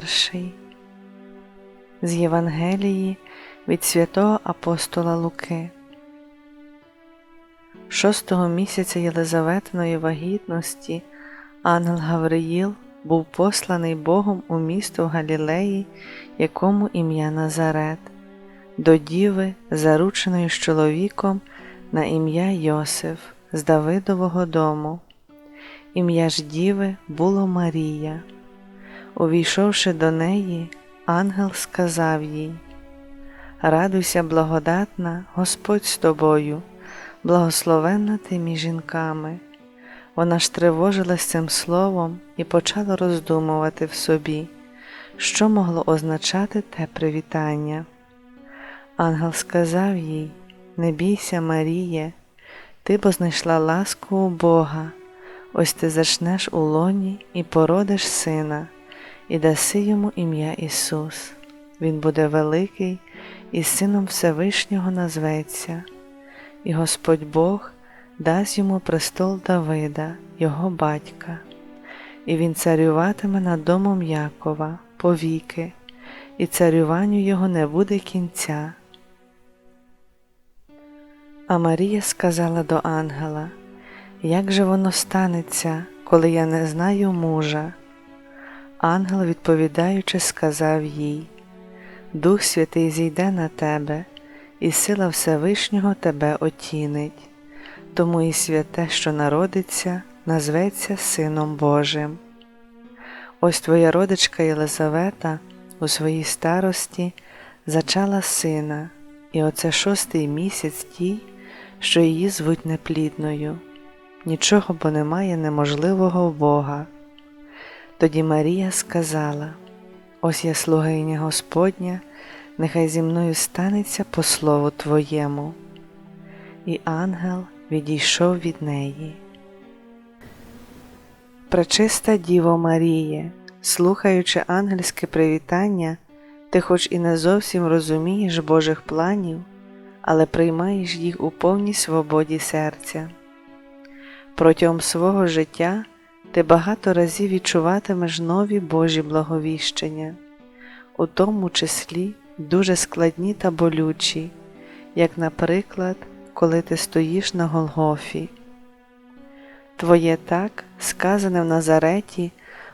Перший з Євангелії від святого апостола Луки. Шостого місяця Єлизаветиної вагітності ангел Гавриїл був посланий Богом у місто в Галілеї, якому ім'я Назарет, до діви, зарученої з чоловіком на ім'я Йосиф з Давидового дому. Ім'я ж діви було Марія. Увійшовши до неї, ангел сказав їй: Радуйся, благодатна, Господь з тобою, благословенна ти між жінками. Вона ж тривожилась цим словом і почала роздумувати в собі, що могло означати те привітання. Ангел сказав їй: Не бійся, Маріє, ти бо знайшла ласку у Бога, ось ти зачнеш у лоні і породиш сина і даси йому ім'я Ісус. Він буде великий і Сином Всевишнього назветься, і Господь Бог дасть йому престол Давида, його батька, і він царюватиме над домом Якова повіки, і царюванню його не буде кінця. А Марія сказала до ангела, як же воно станеться, коли я не знаю мужа? Ангел, відповідаючи, сказав їй: Дух Святий зійде на тебе, і сила Всевишнього тебе отінить, тому і святе, що народиться, назветься Сином Божим. Ось твоя родичка Єлизавета у своїй старості зачала сина, і оце шостий місяць тій, що її звуть неплідною. Нічого бо немає неможливого в Бога. Тоді Марія сказала: Ось я слугиня Господня, нехай зі мною станеться по слову Твоєму. І ангел відійшов від неї. Пречиста Діво Маріє, слухаючи ангельське привітання, ти хоч і не зовсім розумієш Божих планів, але приймаєш їх у повній свободі серця. Протягом свого життя ти багато разів відчуватимеш нові Божі благовіщення, у тому числі дуже складні та болючі, як, наприклад, коли ти стоїш на Голгофі. Твоє так, сказане в Назареті,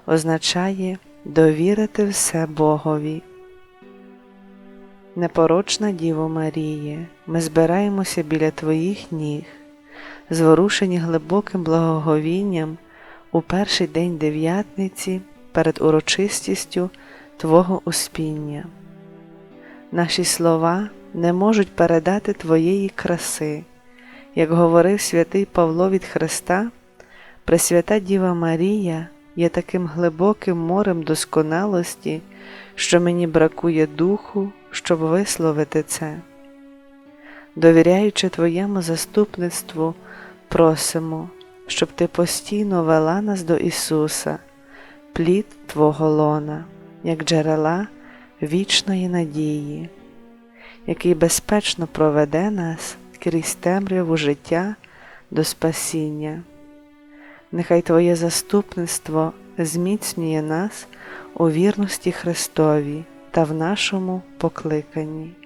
означає довірити все Богові. Непорочна Діво Маріє, ми збираємося біля Твоїх ніг, зворушені глибоким благоговінням у перший день дев'ятниці перед урочистістю Твого успіння. Наші слова не можуть передати Твоєї краси, як говорив святий Павло від Христа, Пресвята Діва Марія є таким глибоким морем досконалості, що мені бракує духу, щоб висловити це. Довіряючи Твоєму заступництву, просимо щоб Ти постійно вела нас до Ісуса, плід Твого лона, як джерела вічної надії, який безпечно проведе нас крізь темряву життя до спасіння. Нехай Твоє заступництво зміцнює нас у вірності Христові та в нашому покликанні.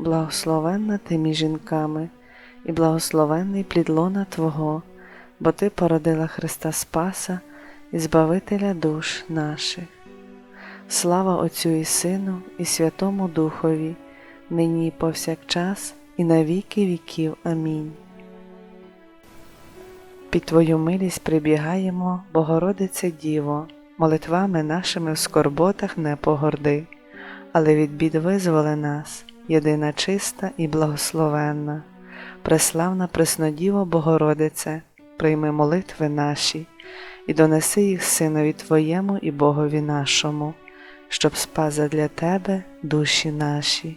благословенна ти між жінками, і благословенний плід лона Твого, бо Ти породила Христа Спаса і Збавителя душ наших. Слава Отцю і Сину, і Святому Духові, нині і повсякчас, і на віки віків. Амінь. Під Твою милість прибігаємо, Богородице Діво, молитвами нашими в скорботах не погорди, але від бід визволи нас, єдина чиста і благословенна, преславна Преснодіво Богородице, прийми молитви наші і донеси їх Синові Твоєму і Богові нашому, щоб спас для Тебе душі наші.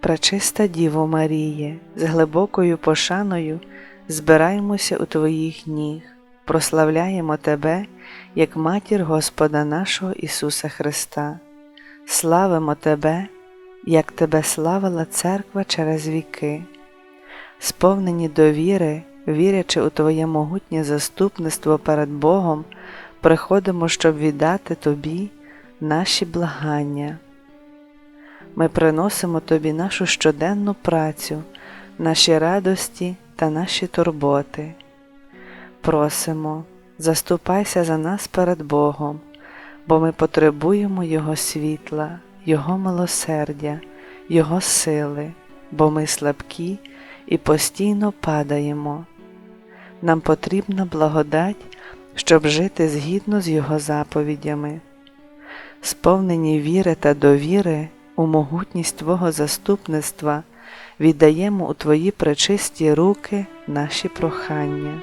Пречиста Діво Маріє, з глибокою пошаною збираємося у Твоїх ніг, прославляємо Тебе як матір Господа нашого Ісуса Христа, славимо Тебе, як Тебе славила Церква через віки, сповнені довіри, вірячи у Твоє могутнє заступництво перед Богом, приходимо, щоб віддати Тобі наші благання. Ми приносимо Тобі нашу щоденну працю, наші радості та наші турботи. Просимо, заступайся за нас перед Богом, бо ми потребуємо Його світла, Його милосердя, Його сили, бо ми слабкі і постійно падаємо. Нам потрібна благодать, щоб жити згідно з Його заповідями, сповнені віри та довіри у могутність Твого заступництва віддаємо у Твої пречисті руки наші прохання.